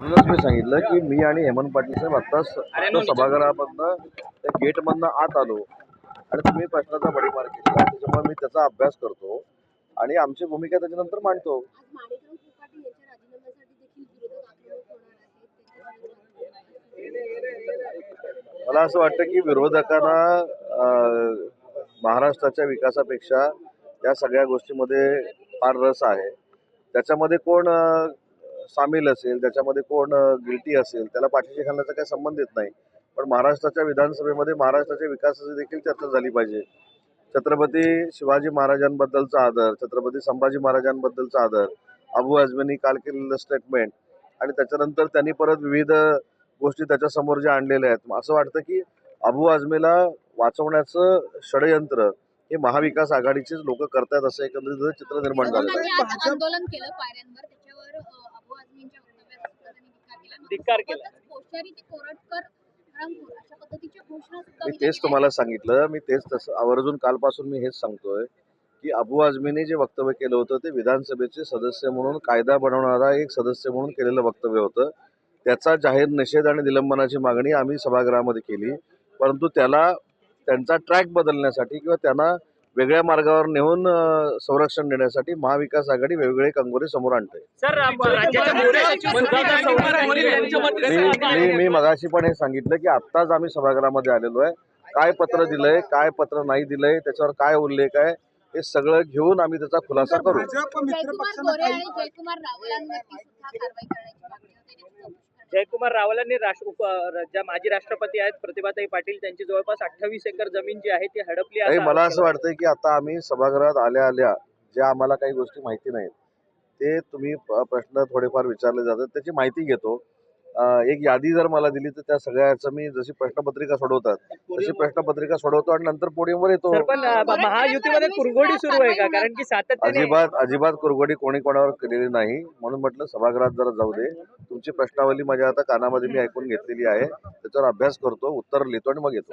म्हणूनच मी सांगितलं की मी आणि हेमंत पाटील साहेब आत्ताच आत्ता सभागृहामधनं त्या गेटमधनं आत आलो. आणि तुम्ही प्रश्नाचा बडीमार केला. त्याच्यामुळे मी त्याचा अभ्यास करतो आणि आमची भूमिका त्याच्यानंतर मांडतो. मला असं वाटतं की विरोधकांना महाराष्ट्राच्या विकासापेक्षा या सगळ्या गोष्टीमध्ये फार रस आहे. त्याच्यामध्ये कोण सामील असेल त्याच्यामध्ये कोण गिल्टी असेल त्याला पाठीशी घालण्याचा काही संबंध येत नाही. पण महाराष्ट्राच्या विधानसभेमध्ये महाराष्ट्राच्या विकासाची देखील चर्चा झाली पाहिजे. छत्रपती शिवाजी महाराजांबद्दलचा आदर छत्रपती संभाजी महाराजांबद्दलचा आदर अबू आझमींनी काल केलेलं स्टेटमेंट आणि त्याच्यानंतर त्यांनी परत विविध गोष्टी त्याच्यासमोर ज्या आणलेल्या आहेत. असं वाटतं की अबू आझमीला वाचवण्याचं षडयंत्र हे महाविकास आघाडीचेच लोक करतायत असं एकंदरीत चित्र निर्माण झालेलं घोषणा सुद्धा मी तेच तुम्हाला सांगितलं मी तेच तसं आवर्जून कालपासून मी हेच सांगतोय की अबू आझमीने जे वक्तव्य केलं होतं ते विधानसभेचे सदस्य म्हणून कायदा बनवणारा एक सदस्य म्हणून केलेलं वक्तव्य होतं. त्याचा जाहीर निषेध आणि निलंबनाची मागणी आम्ही सभागृहामध्ये केली परंतु त्याला त्यांचा ट्रॅक बदलण्यासाठी किंवा त्यांना वेगळ्या मार्गावर नेऊन संरक्षण देण्यासाठी महाविकास आघाडी वेगवेगळे कंगोरे समोर आणते. मी मगाशी पण हे सांगितलं की आत्ताच आम्ही सभागृहामध्ये आलेलो आहे. काय पत्र दिलंय काय पत्र नाही दिलंय त्याच्यावर काय उल्लेख आहे हे सगळं घेऊन आम्ही त्याचा खुलासा करू. जयकुमार रावलांनी राष्ट्र उप ज्या माजी राष्ट्रपती आहेत प्रतिभाताई पाटील त्यांची जवळपास अठ्ठावीस एकर जमीन जी आहे ती हडपली मला असं केला. वाटतंय की आता आम्ही सभागृहात आल्या आल्या ज्या आम्हाला काही गोष्टी माहिती नाहीत ते तुम्ही प्रश्न थोडेफार विचारले जातात त्याची माहिती घेतो. एक यादी जर मला दिली तर त्या सगळ्याचं मी जशी प्रश्नपत्रिका सोडवतात तशी प्रश्नपत्रिका सोडवतो आणि नंतर पोडियमवर येतो. महायुतीमध्ये कुरघोडी सुरू आहे का? कारण की अजिबात अजिबात कुरगोडी कोणी कोणावर केलेली नाही म्हणून म्हटलं सभागृहात जरा जाऊ दे. तुमची प्रश्नावली माझ्या आता कानामध्ये मी ऐकून घेतलेली आहे. त्याच्यावर अभ्यास करतो उत्तर लिहितो आणि मग येतो.